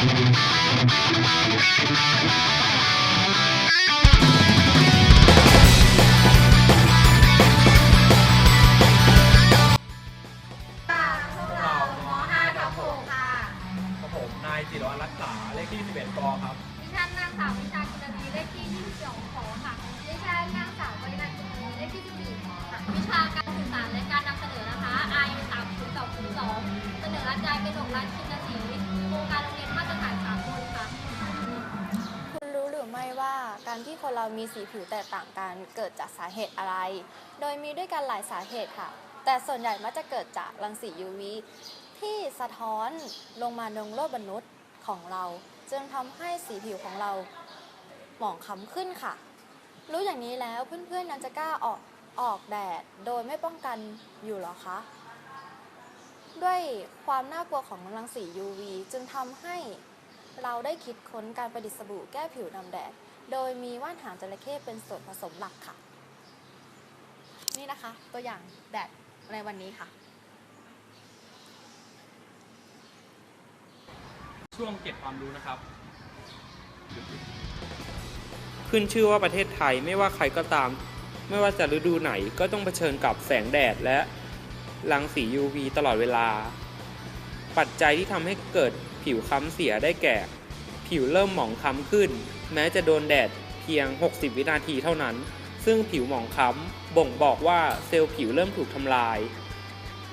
ค่ คนเรามีสีผิวแตกต่างกันเกิดจากสาเหตุอะไร โดยมีด้วยกันหลายสาเหตุค่ะ แต่ส่วนใหญ่มักจะเกิดจากรังสี UV ที่สะท้อนลงมาลงโลกมนุษย์ของเรา จึงทำให้สีผิวของเราหมองคล้ำขึ้นค่ะ รู้อย่างนี้แล้วเพื่อนๆยังจะกล้าออกออกแดดโดยไม่ป้องกันอยู่หรอคะด้วยความน่ากลัวของรังสี UV จึงทำให้เราได้คิดค้นการประดิษฐ์สบู่แก้ผิวดำแดด โดยมีว่านหางจระเข้เป็นส่วนผสมหลักค่ะ นี่นะคะ ตัวอย่างแดดในวันนี้ค่ะ ช่วงเก็บความรู้นะครับ ขึ้นชื่อว่าประเทศไทยไม่ว่าใครก็ตาม ไม่ว่าจะฤดูไหนก็ต้องเผชิญกับแสงแดดและรังสี UV ตลอดเวลา ปัจจัยที่ทำให้เกิดผิวค้ำเสียได้แก่ ผิวเริ่มหมองคล้ำขึ้น แม้จะโดนแดดเพียง 60 วินาทีเท่านั้น ซึ่งผิวหมองคล้ำบ่งบอกว่าเซลล์ผิวเริ่มถูกทำลาย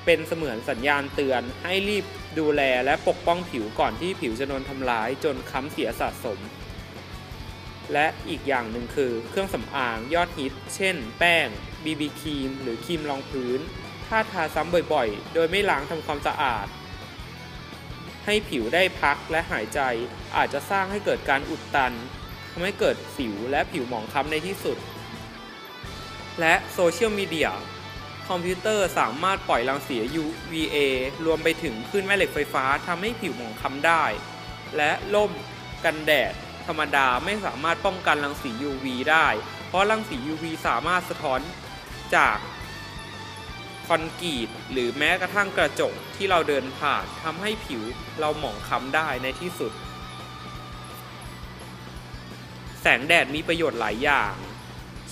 เป็นเสมือนสัญญาณเตือนให้รีบดูแลและปกป้องผิวก่อนที่ผิวจะโดนทำร้ายจนค้ำเสียสะสม และอีกอย่างหนึ่งคือเครื่องสำอางยอดฮิต เช่น แป้ง BB ครีม หรือครีมรองพื้น ถ้าทาซ้ำบ่อยๆ โดยไม่ล้างทำความสะอาดให้ผิวได้พักและหายใจอาจจะสร้างให้เกิดการอุดตัน ทำให้เกิดสิวและผิวหมองคล้ำในที่สุด และโซเชียลมีเดียคอมพิวเตอร์สามารถปล่อยรังสี UVA รวมไปถึงคลื่นแม่เหล็กไฟฟ้าทำให้ผิวหมองคล้ำได้ และล่มกันแดด ธรรมดาไม่สามารถป้องกันรังสี UV ได้ เพราะรังสี UV สามารถสะท้อนจากคอนกรีตหรือแม้กระทั่งกระจกที่เราเดินผ่านทำให้ผิวเราหมองคล้ำได้ในที่สุด แสงแดดมีประโยชน์หลายอย่าง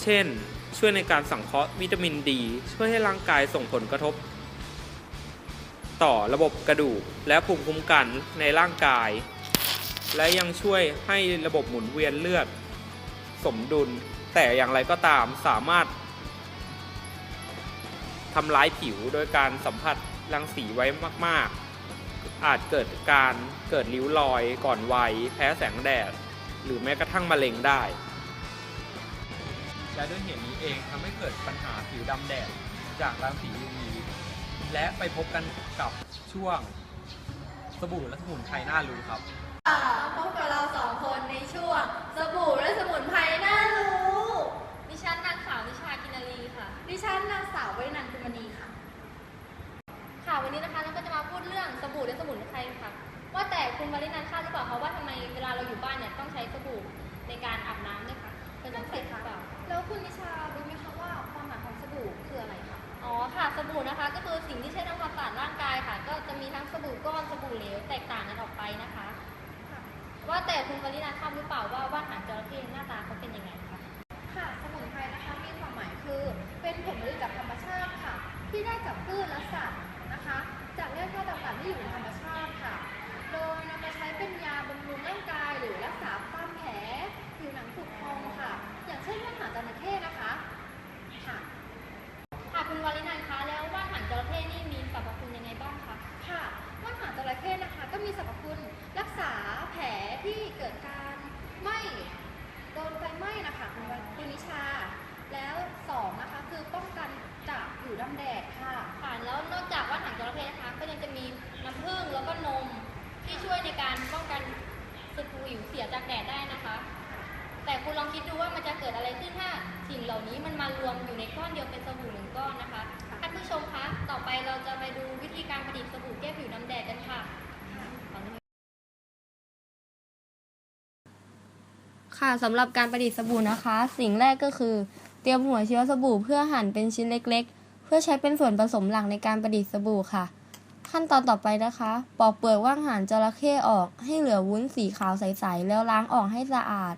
เช่น ช่วยในการสังเคราะห์วิตามินดี ช่วยให้ร่างกายส่งผลกระทบ ต่อระบบกระดูกและภูมิคุ้มกันในร่างกาย และยังช่วยให้ระบบหมุนเวียนเลือด สมดุล แต่อย่างไรก็ตามสามารถทำร้ายผิวโดยการสัมผัสรังสีไว้มาก ๆ อาจเกิดการเกิดริ้วรอยก่อนวัยแพ้แสงแดด หรือแม้กระทั่งมะเร็งได้ และด้วยเหตุนี้เองทำให้เกิดปัญหาผิวดำแดดจากรังสี UV และไปพบกันกับช่วงสบู่และสมุนไพรน่ารู้ครับพบกับเราสองคนในช่วงสบู่และสมุนไพรน่ารู้ ดิฉันนางสาววิชากินรีค่ะ ดิฉันนางสาววรินันท์กุมณีค่ะ ค่ะวันนี้นะคะเราก็จะมาพูดเรื่องสบู่และสมุนไพรค่ะ ว่าแต่คุณมารินันทราบหรือเปล่าคะว่าทำไมเวลาเราอยู่บ้านเนี่ยต้องใช้สบู่ในการอาบน้ำด้วยคะเป็นสงสัยหรือเปล่าแล้วคุณนิชารู้ไหมคะว่าความหมายของสบู่คืออะไรคะอ๋อค่ะสบู่นะคะ ก็คือสิ่งที่ใช้ทำความสะอาดร่างกายค่ะ ก็จะมีทั้งสบู่ก้อนสบู่เหลวแตกต่างกันออกไปนะคะค่ะว่าแต่คุณมารินันทราบหรือเปล่าว่าว่านหางจระเข้หน้า ค่ะคุณวารินันท์คะแล้วว่านหางจระเข้นี่มีสรรพคุณยังไงบ้างคะค่ะว่านหางจระเข้นะคะ ก็มีสรรพคุณรักษาแผลที่เกิดการไหม้โดนไฟไหม้นะคะคุณวันคุณนิชา แล้วสองนะคะคือป้องกันจากผิวดำแดดค่ะค่ะแล้วนอกจากว่านหางจระเข้นะคะ ก็ยังจะมีน้ำผึ้งแล้วก็นมที่ช่วยในการป้องกันสกูผิวเสียจากแดดได้นะคะ แต่คุณลองคิดดูว่ามันจะเกิดอะไรขึ้นถ้าสิ่งเหล่านี้มันมารวมอยู่ในก้อนเดียวเป็นสบู่หนึ่งก้ อนนะคะท่านผู้ชมคะ ต่อไปเราจะไปดูวิธีการผลิตสบู่แก้ผิวดำแดดกันค่ะ ค่ะสำหรับการประดิษฐ์สบู่นะคะ สิ่งแรกก็คือ เตรียมหัวเชื้อสบู่เพื่อหั่นเป็นชิ้นเล็ก ๆ เพื่อใช้เป็นส่วนผสมหลักในการประดิษฐ์สบู่ค่ะ ขั้นตอนต่อไปนะคะ ปอกเปลือกว่างหารจระเข้ออก ให้เหลือวุ้นสีขาวใสๆแล้วล้างออกให้สะอาด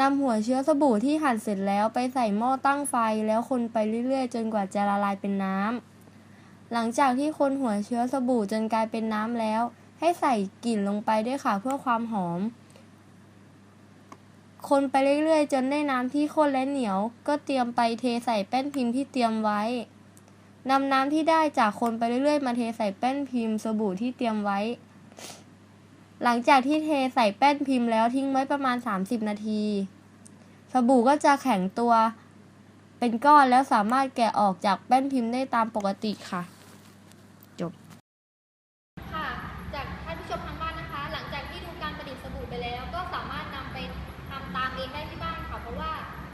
นำหัวเชื้อสบู่ที่หั่นเสร็จแล้วไปใส่หม้อตั้งไฟแล้วคนไปเรื่อยๆ จนกว่าจะละลายเป็นน้ำ หลังจากที่คนหัวเชื้อสบู่จนกลายเป็นน้ำแล้ว ให้ใส่กลิ่นลงไปด้วยค่ะเพื่อความหอม คนไปเรื่อยๆ จนได้น้ำที่ข้นและเหนียว ก็เตรียมไปเทใส่แป้นพิมพ์ที่เตรียมไว้นำน้ำที่ได้จากคนไปเรื่อยๆ มาเทใส่แป้นพิมพ์สบู่ที่เตรียมไว้ หลังจากที่เทใส่แป้นพิมพ์แล้วทิ้งไว้ประมาณ 30 นาที สบู่ก็จะแข็งตัวเป็นก้อนแล้วสามารถแกะออกจากแป้นพิมพ์ได้ตามปกติค่ะค่ะ จากท่านผู้ชมทางบ้านนะคะ หลังจากที่ดูการประดิษฐ์สบู่ไปแล้ว ก็สามารถนำไปทำตามเองได้ที่บ้านค่ะ เพราะว่า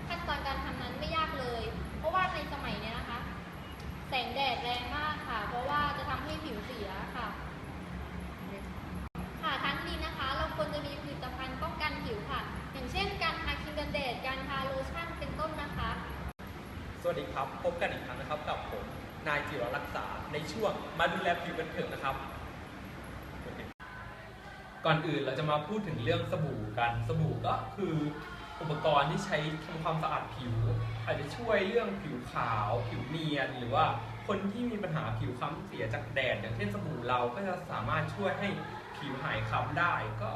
ขั้นตอนการทำนั้นไม่ยากเลย เพราะว่าในสมัยเนี้ยนะคะ แสงแดดแรงมากค่ะ เพราะว่าจะทำให้ผิวเสียค่ะค่ะทั้งนี้นะคะ เราควรจะมีผลิตภัณฑ์ป้องกันผิวค่ะ อย่างเช่น การทาครีมกันแดด การทาโลชั่นเป็นต้นนะคะ ส วัสดีครับ พบกันอีกครั้งนะครับกับผมนายจิรรักษาในช่วงมาดูแลผิวกันเถอะนะครับ ก่อนอื่นเราจะมาพูดถึงเรื่องสบู่กันสบู่ก็คืออุปกรณ์ที่ใช้ทำความสะอาดผิว อาจจะช่วยเรื่องผิวขาว ผิวเนียน หรือว่าคนที่มีปัญหาผิวคล้ำเสียจากแดดอย่างเช่นสบู่เราก็จะสามารถช่วยให้ผิวหายคล้ำได้ก็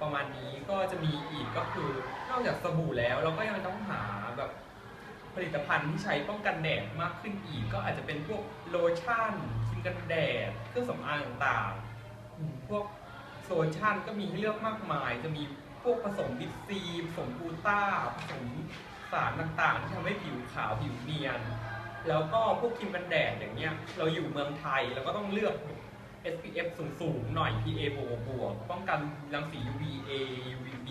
ประมาณนี้ก็จะมีอีกก็คือนอกจากสบู่แล้วเราก็ยังต้องหาแบบ ผลิตภัณฑ์ที่ใช้ป้องกันแดดมากขึ้นอีก ก็อาจจะเป็นพวกโลชั่นครีมกันแดดเครื่องสำอางต่างๆ พวกโซชั่นก็มีให้เลือกมากมาย จะมีพวกผสมวิตซีผสมกูต้าผสมสารต่างๆที่ทำให้ผิวขาวผิวเนียน แล้วก็พวกครีมกันแดดอย่างเงี้ยเราอยู่เมืองไทยเราก็ต้องเลือก SPF สูงๆ หน่อย PA บวกบวกป้องกันรังสี UVA UVB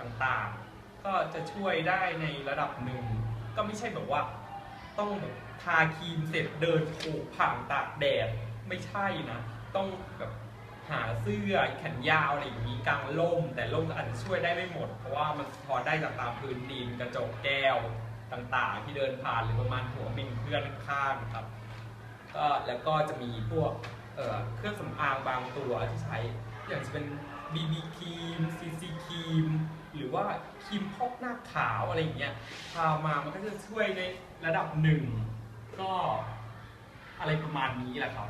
ต่างๆ ก็จะช่วยได้ในระดับหนึ่ง ก็ไม่ใช่แบบว่า ต้องแบบทาครีมเสร็จเดินโขกผ่านตากแดดไม่ใช่นะ ต้องแบบหาเสื้อแขนยาวอะไรอย่างนี้กลางร่ม แต่ร่มอาจจะช่วยได้ไม่หมด เพราะว่ามันสะท้อได้จากตามพื้นดินกระจกแก้วต่างๆ ที่เดินผ่านหรือประมาณหัวบินเพื่อนข้างครับก็แล้วก็จะมีพวกเเครื่องสำอางบางตัวที่ใช้อย่างจะเป็น BB ครีม CC ครีม หรือว่าครีมพอกหน้าขาวอะไรอย่างเงี้ยทามามันก็จะช่วยในระดับหนึ่งก็อะไรประมาณนี้แหละครับ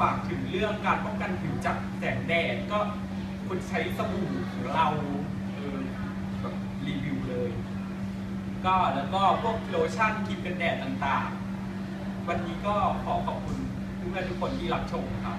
ฝากถึงเรื่องการป้องกันผิวจากแสงแดดก็คุณใช้สบู่ของเราเออแบบรีวิวเลย ก็แล้วก็พวกโลชั่นครีมกันแดดต่างๆ วันนี้ก็ขอขอบคุณเพื่อนทุกคนที่รับชมครับ